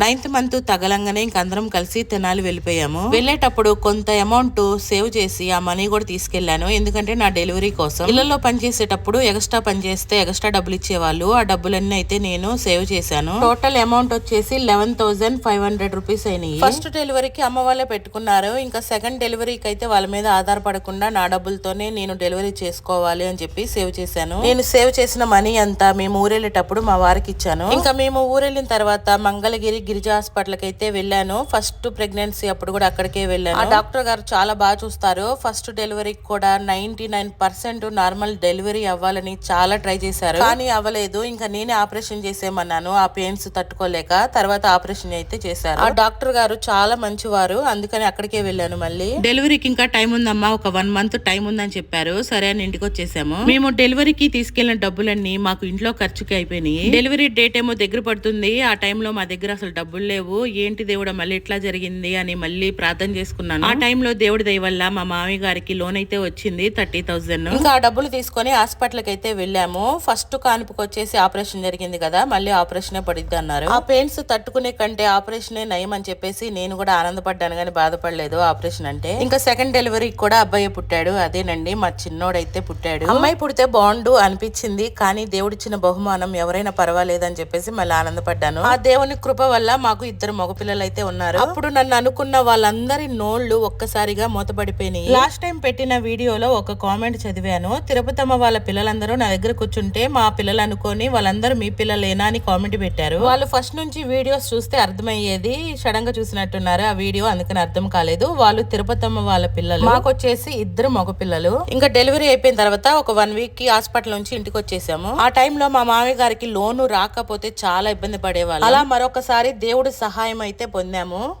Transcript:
Ninth month తగలంగానే ఇంక అందరం కలిసి తెనాలి వెళ్ళిపోయాము. వెళ్ళేటప్పుడు కొంత అమౌంట్ సేవ్ చేసి ఆ మనీ కూడా తీసుకెళ్ళాను ఎందుకంటే నా డెలివరీ కోసం. ఇళ్ళలో పనిచేసేటప్పుడు ఎక్స్ట్రా పనిచేస్తే ఎక్స్ట్రా డబ్బులు ఇచ్చేవాళ్ళు. ఆ డబ్బులన్నీ అయితే నేను సేవ్ చేశాను. టోటల్ అమౌంట్ వచ్చేసి eleven thousand five hundred rupees అయినాయి. ఫస్ట్ డెలివరీకి అమ్మ వాళ్ళే పెట్టుకున్నారు. ఇంకా సెకండ్ డెలివరీకి అయితే వాళ్ళ మీద ఆధారపడకుండా నా డబ్బులతోనే నేను డెలివరీ చేసుకోవాలి అని చెప్పి సేవ్ చేశాను. నేను సేవ్ చేసిన మనీ అంతా మేము ఊరెళ్ళేటప్పుడు మా వారికి ఇచ్చాను. ఇంకా మేము ఊరెళ్ళిన తర్వాత మంగళగిరి గిరిజా హాస్పిటల్కి అయితే వెళ్ళాను. ఫస్ట్ ప్రెగ్నెన్సీ అప్పుడు కూడా అక్కడికే వెళ్ళాను. ఆ డాక్టర్ గారు చాలా బాగా చూస్తారు. ఫస్ట్ డెలివరీకి కూడా ninety nine percent normal delivery అవ్వాలని చాలా ట్రై చేశారు. కానీ అవ్వలేదు. ఇంకా నేనే ఆపరేషన్ చేసేయమన్నాను. ఆ పెయిన్స్ తట్టుకోలేక తర్వాత ఆపరేషన్ అయితే చేశారు. ఆ డాక్టర్ గారు చాలా మంచివారు. అందుకని అక్కడికే వెళ్ళాను మళ్ళీ. డెలివరీకి ఇంకా టైం ఉందమ్మా. ఒక వన్ మంత్ టైం ఉందని చెప్పారు. సరే అని ఇంటికి వచ్చేసాము. మేము డెలివరీకి తీసుకెళ్ళిన డబ్బులన్నీ మాకు ఇంట్లో ఖర్చుకి అయిపోయినాయి. డెలివరీ డేట్ ఏమో దగ్గర పడుతుంది. ఆ టైంలో మా దగ్గర అసలు డబ్బులు లేవు. ఏంటి దేవుడా మళ్ళీ ఎట్లా జరిగింది అని మళ్ళీ ప్రార్థన చేసుకున్నాను. ఆ టైంలో దేవుడి దయ వల్ల మా మామయ్య గారికి లోన్ అయితే వచ్చింది థర్టీ థౌసండ్ ఇంకా ఆ డబ్బులు తీసుకొని హాస్పిటల్కి అయితే వెళ్ళాము. ఫస్ట్ కానుపుకి వచ్చేసి ఆపరేషన్ జరిగింది కదా మళ్ళీ ఆపరేషన్ పడిద్ది అన్నారు. ఆ పెయిన్స్ తట్టుకునే కంటే ఆపరేషన్ నయం అని చెప్పేసి నేను కూడా ఆనందపడ్డాను కానీ బాధపడలేదు ఆపరేషన్ అంటే. ఇంకా సెకండ్ డెలివరీ కూడా అబ్బాయి పుట్టాడు అదేనండి మా చిన్నోడైతే పుట్టాడు. అమ్మాయి పుడితే బాగుండు అనిపించింది కానీ దేవుడిచ్చిన బహుమానం ఎవరైనా పర్వాలేదని చెప్పేసి మళ్ళీ ఆనందపడ్డాను. ఆ దేవుని కృప వల్ల మాకు ఇద్దరు మగపిల్లలు అయితే ఉన్నారు. అప్పుడు నన్ను అనుకున్న వాళ్ళందరి నోళ్ళు ఒక్కసారిగా మూతపడిపోయినాయి. లాస్ట్ టైం పెట్టిన వీడియోలో ఒక కామెంట్ చదివాను. తిరుపతమ్మ వాళ్ళ పిల్లలందరూ నా దగ్గర కూర్చుంటే మా పిల్లలు అనుకొని వాళ్ళందరూ మీ పిల్లలేనా అని కామెంట్ పెట్టారు. వాళ్ళు ఫస్ట్ నుంచి వీడియోస్ చూస్తే అర్థమయ్యేది సడన్గా చూసినట్టున్నారు. ఆ వీడియో అందుకని అర్థం కాలేదు. వాళ్ళు తిరుపతమ్మ వాళ్ళ పిల్లలు. మాకు వచ్చేసి ఇద్దరు మగ పిల్లలు ఇంకా డెలివరీ అయిపోయిన తర్వాత ఒక వన్ వీక్కి హాస్పిటల్ నుంచి ఇంటికి వచ్చేసాము. ఆ టైంలో మా మామయ్య గారికి లోను రాకపోతే చాలా ఇబ్బంది పడేవాళ్ళు. అలా మరొకసారి దేవుడి సహాయం అయితే పొందాము.